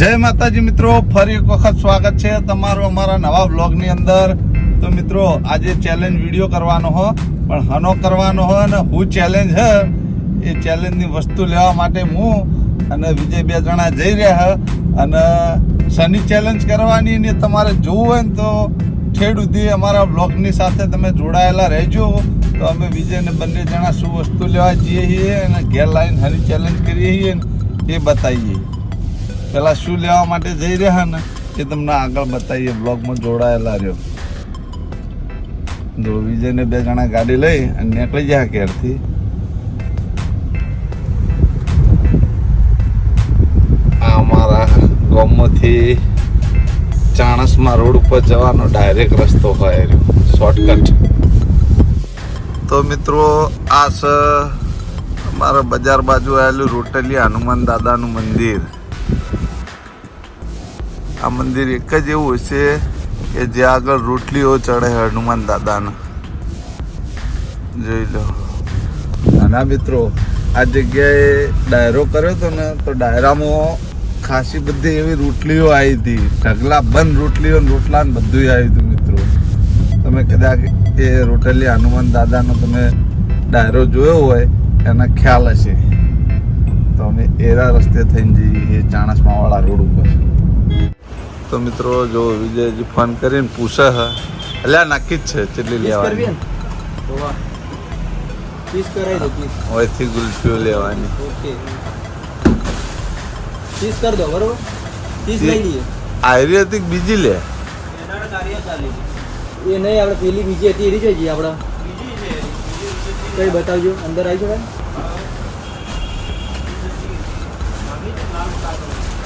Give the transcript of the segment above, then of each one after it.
જય માતાજી મિત્રો, ફરી એક વખત સ્વાગત છે તમારું અમારા નવા બ્લોગની અંદર. તો મિત્રો, આજે ચેલેન્જ વીડિયો કરવાનો હો, પણ હનો કરવાનો હો અને હું ચેલેન્જ હે. એ ચેલેન્જની વસ્તુ લેવા માટે હું અને વિજય બે જણા જઈ રહ્યા હ. અને શનિ ચેલેન્જ કરવાની ને તમારે જોવું હોય ને તો છેડ સુધી અમારા બ્લોગની સાથે તમે જોડાયેલા રહેજો. તો અમે વિજયને બંને જણા શું વસ્તુ લેવા જઈએ છીએ અને ઘેર લાવીને હની ચેલેન્જ કરીએ છીએ એ બતાવીએ. પેલા શું લેવા માટે જઈ રહ્યા ને એ તમને આગળ બતાવીએ. બ્લોગમાં જોડાયેલા રહ્યો. જો વિજયને બે જણા ગાડી લઈ અને નીકળી ગયા ઘેરથી. અમારા ગામમાંથી ચાણસમાં રોડ ઉપર જવાનો ડાયરેક્ટ રસ્તો હોય રહ્યો. શોર્ટકટ તો મિત્રો, આ અમારા બજાર બાજુ આવેલું રોટલી હનુમાન દાદાનું મંદિર. આ મંદિર એક જ એવું છે કે જ્યાં આગળ રોટલીઓ ચડે હનુમાન દાદાના. જોઈ લો. નાના મિત્રો, આ જગ્યાએ ડાયરો કર્યો હતો ને, તો ડાયરામાં ખાસી બધી એવી રોટલીઓ આવી હતી. ઢગલા બંધ રોટલીઓ રોટલા ને બધું આવ્યું હતું, મિત્રો. તમે કદાચ એ રોટલી હનુમાન દાદાનો તમે ડાયરો જોયો હોય, એના ખ્યાલ હશે. તો અમે એરા રસ્તે થઈને જઈએ ચાણસમા વાળા રોડ ઉપર. તો મિત્રો જો વિજયજી ફોન કરીને પૂછે હે. એટલે આ નક્કી જ છે ચેટલી લેવાની. ઓયથી ગુલ્ફીઓ લેવાની. આયરી હતી બીજી લે. એ નહીં આપણે પેલી બીજી હતી એરી જોઈએ આપણે. કઈ બતાવજો અંદર આવી જવાય.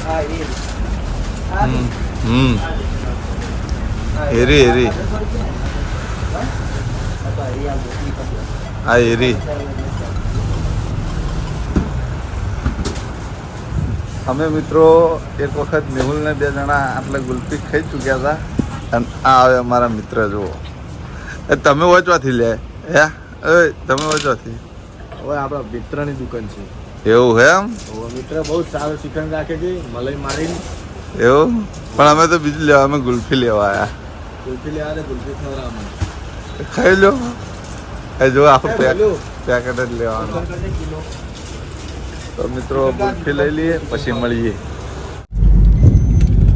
હા એ. હમ. હેરી હેરી. આ હેરી. અમે મિત્રો એક વખત મેહુલને બે જણા આટલે ગુલપી ખાઈ ચૂક્યા હતા. અને આ આવે અમારા મિત્ર જુઓ. એ તમે વચવાથી લે. હે? એ તમે વચવાથી. હવે આપણા મિત્રની દુકાન છે. એવું હે એમ? મિત્ર બહુ સારું શિક્ષણ રાખે છે. મલાઈ મારીને એવું? પણ અમે તો બીજું લેવા અમે ગુલ્ફી લેવા આવ્યા ગુલ્ફી લેવા ગુલ્ફી ખવડાવવા ખાઈ લો. એ જો આખું. પેકેટ જ લેવાનું. તો મિત્રો ગુલ્ફી લઈ લઈએ પછી મળીએ.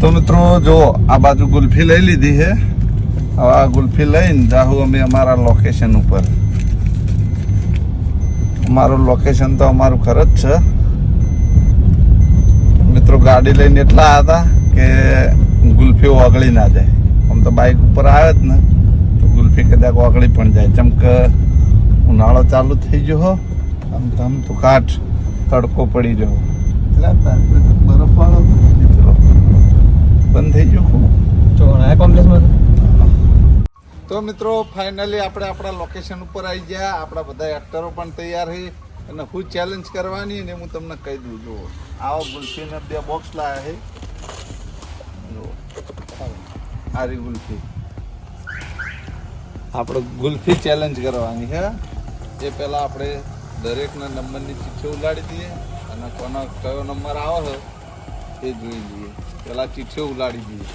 તો મિત્રો જો આ બાજુ ગુલ્ફી લઈ લીધી છે હવે આ ગુલ્ફી લઈને જાહુ અમે અમારા લોકેશન ઉપર. અમારું લોકેશન તો અમારું ખર જ છે. ગાડી લઈને એટલા હતા કે ગુલ્ફી ઓગળી ના જાય. આમ તો બાઇક ઉપર આવે જ ને તો ગુલ્ફી કદાચ ઓગળી પણ જાય. જેમ કે ઉનાળો ચાલુ થઈ ગયો હો આમ તો આમ તો કાઠ તડકો પડી ગયો. એટલે બરફ વાળો બંધ થઈ ગયો ખૂબ. તો મિત્રો ફાઇનલી આપણે આપણા લોકેશન ઉપર આવી ગયા. આપણા બધા એક્ટરો પણ તૈયાર છે. અને હું ચેલેન્જ કરવાની ને હું તમને કહી દઉં જો આવો ગુલ્ફીને બે બોક્સ લાયા છે. જો આરી ગુલ્ફી. આપણે ગુલ્ફી ચેલેન્જ કરવાની છે. એ પહેલાં આપણે દરેકના નંબરની ચિઠ્ઠી ઉલાડી દઈએ અને કોનો કયો નંબર આવે છે એ જોઈ લઈએ. પહેલાં ચીઠ્ઠીઓ ઉલાડી દઈએ.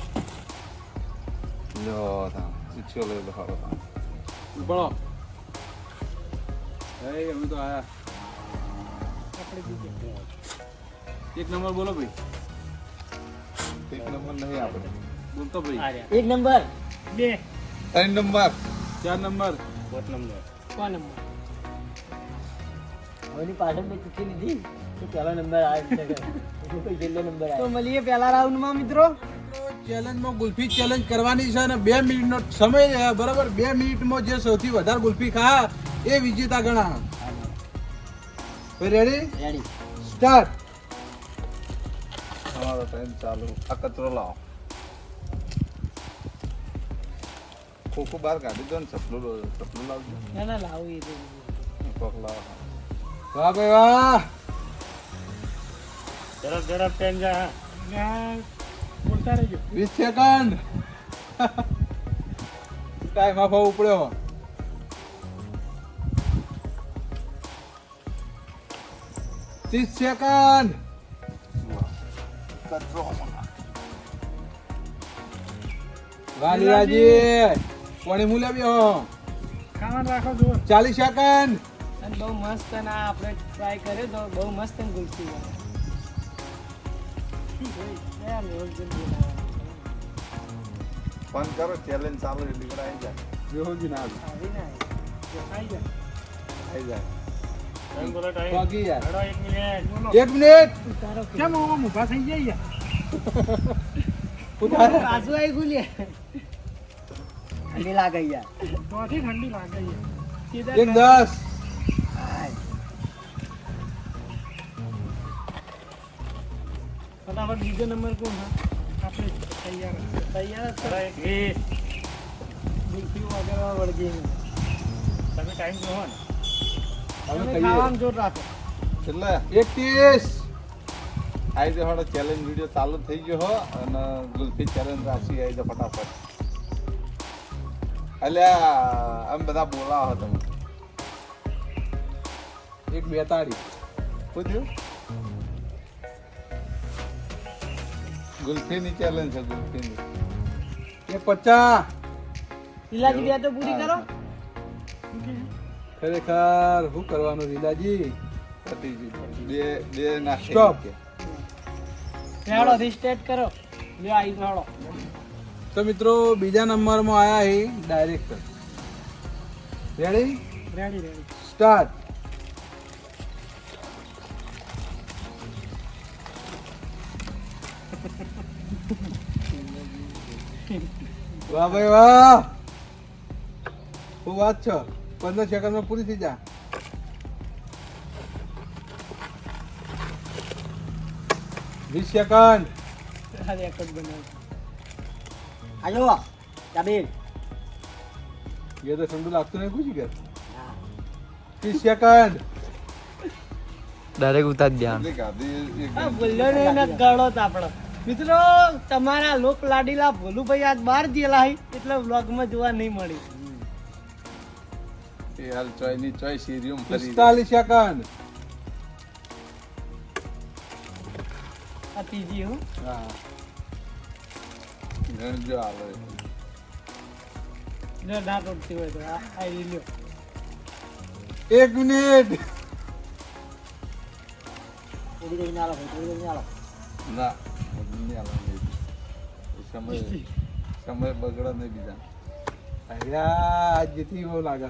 તા ચિઠ્ઠીઓ લઈ લો હારો તા બોલો. એ, અમે તો આયા. એક નંબર બોલો ભાઈ. એક નંબર નહીં આપણે. બોલતો ભાઈ. એક નંબર? બે. ત્રણ નંબર. ચાર નંબર. હવેની પાછળ મેં ચૂકી લીધી. તો પહેલો નંબર આવે છે છેલ્લો નંબર આવે તો મળીએ પહેલા રાઉન્ડમાં મિત્રો. ચેલેન્જમાં ગુલ્ફી ચેલેન્જ કરવાની છે અને બે મિનિટનો સમય બરાબર બે મિનિટમાં જે સૌથી વધારે ગુલ્ફી ખા એ વિજેતા ગણા રેડી રેડી સ્ટાર્ટ તમારો ટાઈમ ચાલુ. આ કચરો લાવો. ખોખું બહાર કાઢી દો ને ચપલું લો- ચપલું લાવજો. ના ના લાવું એ તો. કોક લાવો. વાહ ભાઈ વાહ. ઝડપ ઝડપ ટાઈમ જા બોલતા રહેજો. વીસ સેકન્ડ ટાઈમ આફો ઉપડ્યો. ત્રીસ સેકન્ડ વાલીરાજી કોણી હો ખાવાનું રાખો જુઓ. ચાલીસ સેકન્ડ. અને બહુ મસ્ત ના આપણે ટ્રાય કર્યો તો બહુ મસ્ત રોજ બનાવવાનું. ફોન કરો ચેલેન્જ ચાલુ એટલે આવી જાય. બેહોજી ના આવી ને જાય. આવી જાય. એક મિનિટ. કેમ આમ થઈ જાય ઉતારો. પાછું આવી ગુલી ઠંડી લાગે યાર. તોથી ઠંડી લાગે એક દસ. ફટાફટ બીજો નંબર કોણ આપણે તૈયાર તૈયાર જ વગેરે વળગે. તમે ટાઈમ જોવો ને. એટલે એકત્રીસ. આવી હળો ચેલેન્જ વીડિયો ચાલુ થઈ ગયો હો અને ગુલ્ફી ચેલેન્જ રાખી આવી જાય ફટાફટ. અલ્યા અમે બધા બોલાવો તમે. એક બેતાળીસ. પૂછ્યું ગુલ્ફીની ચેલેન્જ છે ગુલ્ફીની એ પચાસ. ઇલાજી બે તો પૂરી કરો. ખરેખર શું કરવાનું લીલાજી? બે બે નાખી Stop. હેડો રિસ્ટેટ કરો. તો મિત્રો બીજા નંબરમાં આયા હે director ready ready ready start વાહ ભાઈ વાહ. શું વાત છે? પંદર સેકન્ડમાં પૂરી થઈ જા વીસ સેકન્ડ હા એક જ બનાવ આજો જાબીર ये तो ठंडू लागतो नाही कुछ कर तीस सेकंड ડાયરેક્ટ ઉતાર ધ્યાન એટલે ગાદી એક આ બોલ્યો ને એને ગળો તો આપણો મિત્રો તમારા લોક લાડીલા ભોલુભાઈ આજ બહાર ગયેલા હી એટલે વ્લોગમાં જોવા નહીં મળી એ હાલ ચોયની ચોય સીરિયમ ફરી પિસ્તાલીસ આ ત્રીજી હો. હા. ગણજો આવે જો ના તૂટતી હોય તો આ આ એક મિનિટ. થોડી કરીને આલો ભાઈ, થોડી નહીં. સમય સમય બગડે નહીં બીજા. અરે આ આજથી બહુ લાગે.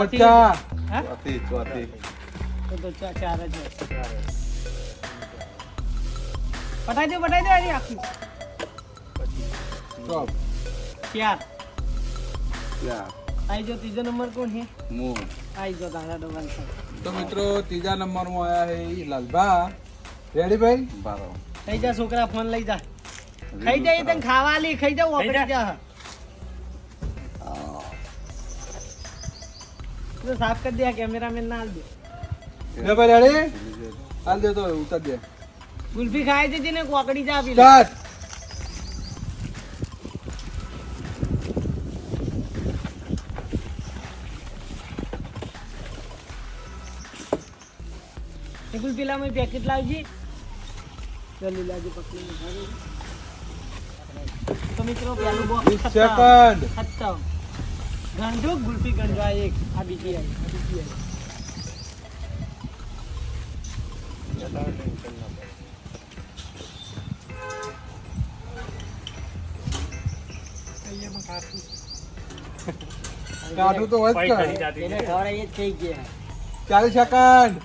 પચાસ ચોથી ચોથી તો ચાર જ પટાઈ દો પટાઈ દો આની આખી. ચોપ ચાર. ચાર. આઈ જો ત્રીજો નંબર કોણ હે મુ આઈ જો તારા ડોગન તો મિત્રો ત્રીજા નંબરમાં આયા હે લાલબા રેડી ભાઈ? બારો થઈ જા છોકરા ફોન લઈ જા. ખાઈ જાય તને ખાઈ જાવ તો સાફ કરી દે કેમેરામેન ના હાલ દે. લે ભાઈ રેડી હાલ દે તો ઉતાર દે. ગુલ્ફી ખાઈ જતી ને કોકડી ચા પી લે. નિકુલ પેલા મેં પેકેટ લાવજી. જલ્દી લાવજો પકડી તમે મિત્રો પેલું સેકન્ડ ખતમ. ગંજો ગુલ્ફી ગંજો આ એક આ બીજી આવી આ બીજી આવી. કાઢું તો હોય જ એને છે. એ જ થઈ ગયા. ચાલીસ સેકન્ડ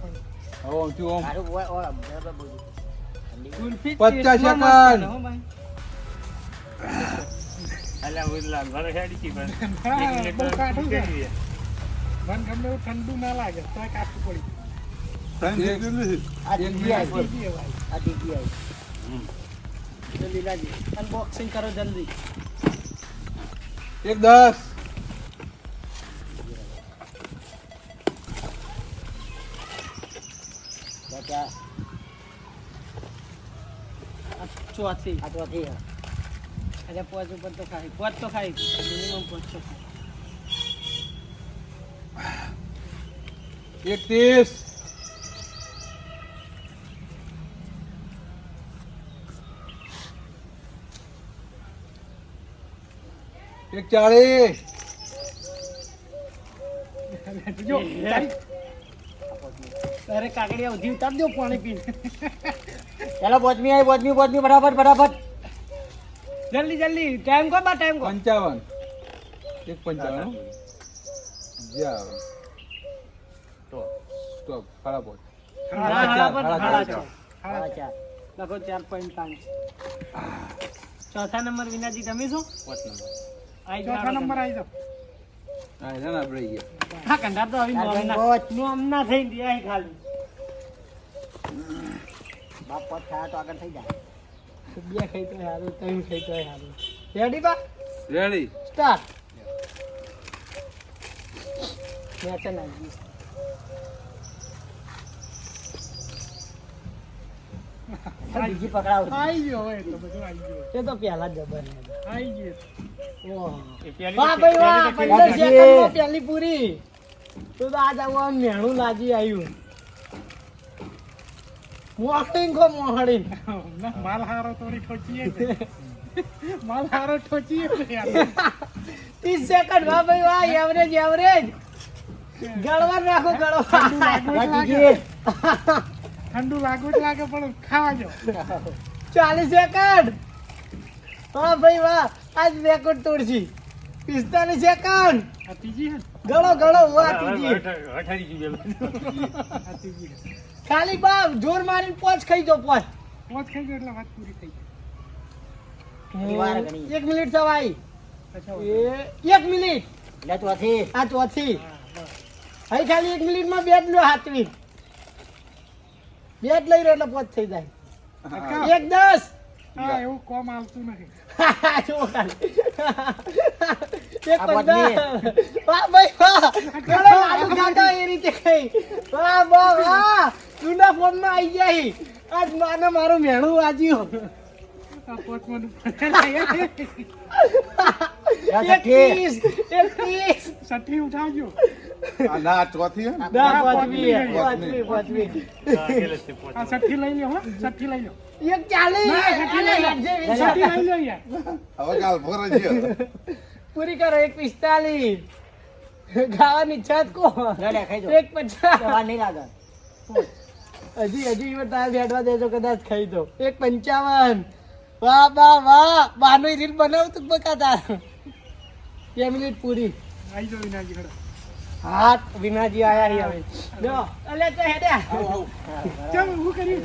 પણ. દે. ગમે ઠંડુ ના લાગે તો કાઠું પડી અનબોક્સિંગ કરો જલ્દી. એક દસ. બચા આ ચોથી આ ચોથી હા એટલે પોચ ઉપર તો ખાઈ પોચ તો ખાઈ મિનિમમ પોચ તો ખાઈ એકત્રીસ એક ચાળીસ જો અરે કાકડિયા ઉધી ઉતાર દો પાણી પી ચાલો બોજમી આવી બોજમી બોજમી બરાબર બરાબર જલ્દી જલ્દી ટાઈમ કો બા ટાઈમ કો. પંચાવન. એક પંચાવન સ્ટોપ ચાર, હાડા હાડા ચાર. ચાર. હાડા ચાર. લખો ચાર પોઈન્ટ પાંચ. ચોથા નંબર વિનાજી તમે શું પાંચ નંબર. આઈ ચોથા જાઓ નંબર આવી જાઓ. હા એને આપણે ગયા. હા કંટાળ તો આવી ના ના થઈ ગયા ખાલી. બાપ પદ થાય તો આગળ થઈ જાય. બે ખાઈ તો સારું ત્રણ ખાઈ તો સારું રેડી બા? રેડી સ્ટાર્ટ મેચન આવી બીજી પકડાવ. આવી ગયો બધું આવી એ તો પહેલા જ જબર આવી ગયો. ઓહો. વાહ ભાઈ વાહ પંદર સેકન્ડમાં પહેલી પૂરી. તો તો આજ આવું મેણું લાગી આવ્યું મોહડીન કો મોહડીન ના, માલ હારો થોડી ઠોચીએ માલ હારો ઠોચીએ યાર. ત્રીસ સેકન્ડ વાહ ભાઈ વાહ એવરેજ એવરેજ ગળવા રાખો ગળવા. ઠંડુ લાગુ. જ લાગે પણ ખાવા જો ચાલીસ સેકન્ડ. વાહ ભાઈ વાહ આજ રેકોર્ડ તોડશી. પિસ્તાલીસ સેકન્ડ. હે? ગળો ગળો વાહ ત્રીજી. ખાલી બા જોર મારીને પોચ ખાઈ જો પોચ. પોચ ખાઈ જો એટલે વાત પૂરી થઈ એક મિનિટ સવાઈ એક મિનિટ. આ ચોથી હવે ખાલી એક મિનિટમાં બેટ લો હાથવી. બેટ લઈ રહ્યો એટલે પોચ થઈ જાય. એક દસ. હા એવું કોમ આવતું નથી. એક પંદર. વાહ ભાઈ વાહ. પેલો લાડુ ખાતો એ રીતે ખાઈ. વાહ વાહ વાહ. જૂના ફોનમાં આવી જાય આજ માને મારું મેણું વાજ્યું. એક ચાલીસ જ. પૂરી કરો એક પિસ્તાલીસ. ખાવાની છત કો. એક પચાસ. હજી હજી તારે ટાઈમ બેઠવા દેજો કદાચ ખાઈ દો એક પંચાવન. વાહ વાહ વાહ. બાનો રીલ બનાવતું બકાતા બે મિનિટ પૂરી. આવી જાઓ વિનાજી હાથ વિનાજી આયા હી હવે. જો અલે તો હેડ્યા ચમ હું કરી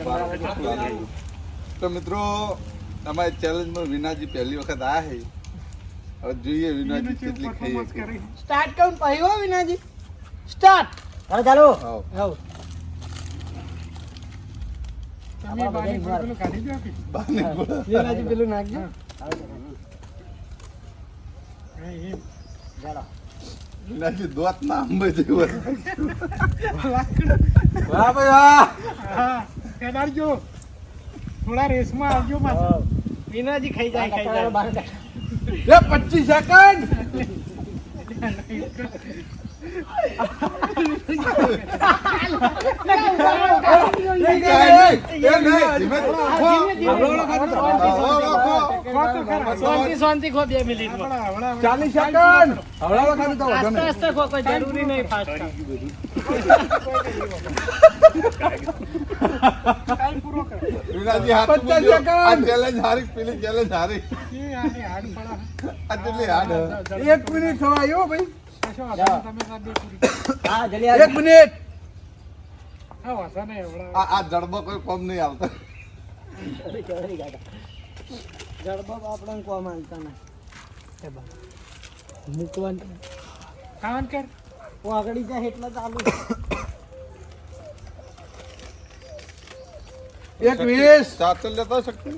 તો મિત્રો અમારી ચેલેન્જમાં વિનાજી પહેલી વખત આયા છે હવે જોઈએ વિનાજી કેટલી ખાઈએ સ્ટાર્ટ કરું. પછી હો વિનાજી. સ્ટાર્ટ હવે ચાલો. હવ. તમે બારી પેલું કાઢી દો કે? બાને ગોળા. વિનાજી પેલું નાખજો. વિનાજી દોત ના અંબે જેવો વાહ ભાઈ વાહ. હા કેદારજો થોડા રેસમાં આવજો પાછા. વિનાજી ખાઈ જાય ખાઈ જાય. એ પચીસ સેકન્ડ. ચાલીસ સેકન્ડ. હવડાવો ખાલી તો વધો આસ્તે નહીં. આસ્તે ખો કોઈ જરૂરી નહીં ફાસ્ટ. પૂરો કરો. હાથ પચાસ આ ચેલેન્જ હારી પેલી ચેલેન્જ હારી. આ કેટલી એક મિનિટ હો ભાઈ. એક મિનિટ. આ જડબો કોઈ કોમ નહીં આવતો આપણને કોમ હાલતા નહીં મૂકવાનું ખાવાનું કર વાગડી જાય એટલે ચાલુ એક વીસ. ચાચર જતા શકते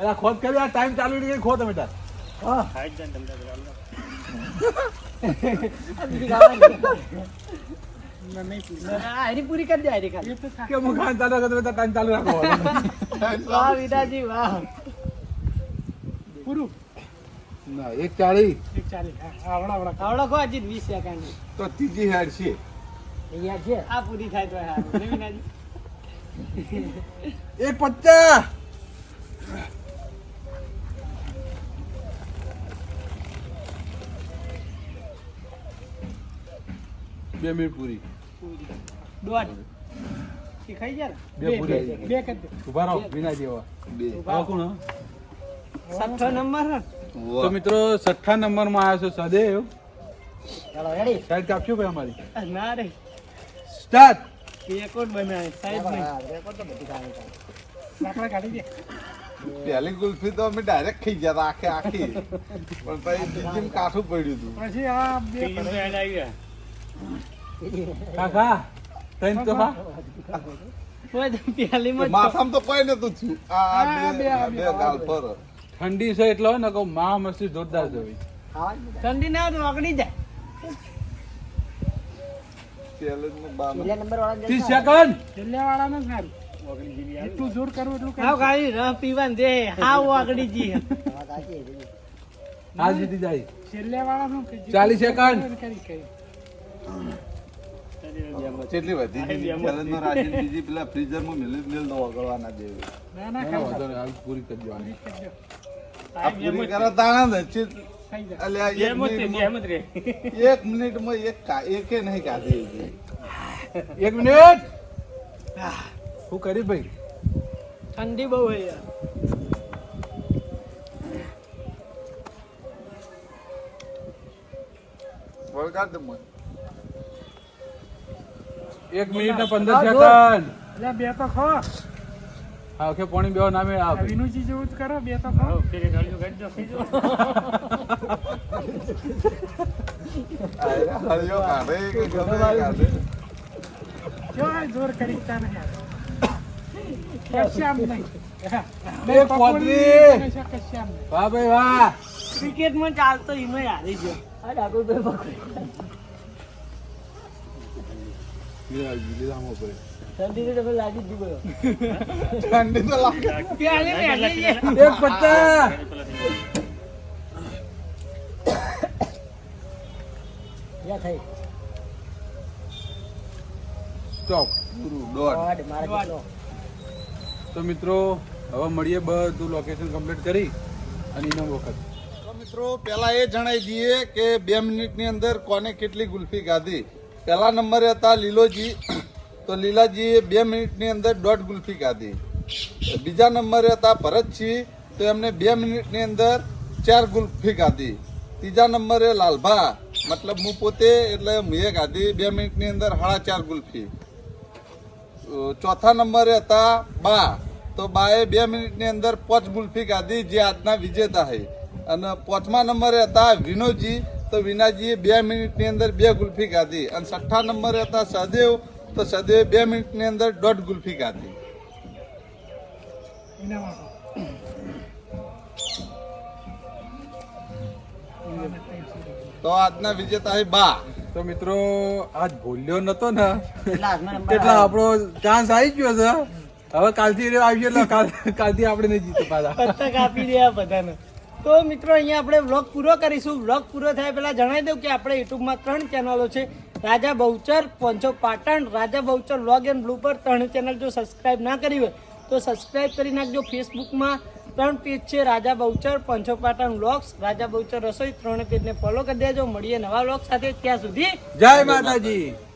અરે ખોદ કરી આ ટાઈમ ચાલુ નહીં ખોદ બેટા તો આરી પૂરી કરી દે આરી ખાલી. કે હું ખાન ચાલુ કરતો ટાઈમ ચાલુ રાખો. વાહ વિદાજી વાહ. ના એક ચાળી. આવડો ખો હજી વીસ સેકન્ડ. તો ત્રીજી હેડ છે. અહીંયા છે. આ પૂરી થાય તો હારું. એક પચાસ બે મિનિટ પૂરી. દોઢ. ખાઈ જા બે પૂરી. બે ઊભા રહો વિના જેવા. બે. કોણ સઠ્ઠો નંબર તો મિત્રો છઠ્ઠા નંબરમાં આવ્યો છો સદેવ ચાલો રેડી સાઈડ કાપશો ભાઈ અમારી? ના રે. સ્ટાર્ટ રેકોર્ડ બનાવે? સાહેબ નહીં. પહેલી ગુલ્ફી તો અમે ડાયરેક્ટ ખાઈ ગયા આખે આખી. પણ પછી બીજી કાઠું પડ્યું હતું. આવી ગયા. કાકા ત્રણ તો માથામાં તો કોઈ નતું થયું. આ બે બે ગાલ પર. ઠંડી છે એટલે હોય ને કહું મા મસ્તી જોરદાર છે ભાઈ ઠંડી ના તો વાગડી જાય ચેલેન્જમાં બાનો ત્રીસ સેકન્ડ હાવ ખાલી રહ પીવાન દે હાવ વાગડી જી હાલ જીતી જાય ચાલીસ સેકન્ડ. કેટલી વધી ચેલેન્જમાં રાજી બીજી પેલા ફ્રીઝરમાં મિલી મિલ તો વગળવાના જેવી ના, ના, પૂરી કરી દેવાની. આ પૂરી કરે તાણા ને એક જ જ રે. એક એક કા એકે નહીં કાઢી એક મિનિટ! શું કરી ભાઈ? ઠંડી બહુ હોય યાર. વળગાડ દે મને. એક મિનિટ ને પંદર સેકન્ડ. હા ઓકે પોણી બે નામે આવ હા, ફેરી ગાડીઓ દો, ખાઈ દો. આયરા હળિયો કાઢે કે ગમે તે કાઢે. એક પોત્રી વાહ ભાઈ વાહ ક્રિકેટમાં ચાલતો એનો હારી ગયો આ ડાકુભાઈ પકડ્યો. ઠંડી તો લાગી જ ગયો ઠંડી તો લાગે. એક પચાસ યા થઈ. સ્ટોપ પૂરું દોડ મારે કેટલો? તો મિત્રો હવે મળીએ બધું લોકેશન કમ્પ્લીટ કરી અને એનો વખત. તો મિત્રો પહેલા એ જણાવી દઈએ કે બે મિનિટની અંદર કોને કેટલી ગુલ્ફી ખાધી પહેલા નંબરે હતા લીલોજી. તો લીલાજીએ બે મિનિટની અંદર દોઢ ગુલ્ફી ખાધી બીજા નંબરે હતા ભરતસિંહ. તો એમને બે મિનિટની અંદર ચાર ગુલ્ફી ખાધી ત્રીજા નંબરે લાલભા. મતલબ હું પોતે, એટલે મેં ગાધી બે મિનિટની અંદર સાડા ચાર ગુલ્ફી. ચોથા નંબરે હતા બા. તો બાએ બે મિનિટની અંદર પાંચ ગુલ્ફી ગાધી જે આજના વિજેતા છે અને પાંચમા નંબરે હતા વિનોદજી તો વિનાજીએ બે મિનિટની અંદર બે ગુલ્ફી ગાધી અને છઠ્ઠા નંબરે હતા સહદેવ. તો સહદેવે બે મિનિટની અંદર દોઢ ગુલ્ફી ખાધી તો આજના વિજેતા છે બા. તો મિત્રો આજ ભૂલ્યો નતો ને. કેટલા એટલે આપણો ચાન્સ આવી ગયો છે. હવે કાલથી આવી ગયો એટલે કાલ કાલથી આપણે નહીં જીતો પાછા. કાપી રહ્યા બધાને. તો મિત્રો અહીંયા આપણે વ્લોગ પૂરો કરીશું. વ્લોગ પૂરો થાય પહેલાં જણાવી દઉં કે આપણે યુટ્યુબમાં ત્રણ ચેનલો છે. Raja Bahuchar પોંચો Patan Raja Bahuchar vlog and blooper ત્રણ ચેનલ જો સબસ્ક્રાઇબ ના કરી હોય તો સબસ્ક્રાઇબ કરી નાખજો ફેસબુકમાં ત્રણ પેજ છે, રાજા બહુચર, પંચો પાટણ વ્લોગ્સ રાજા બહુચર રસોઈ, ત્રણે પેજને ફોલો કરી દેજો, મળીએ નવા લોક સાથે. ત્યાં સુધી જય માતાજી.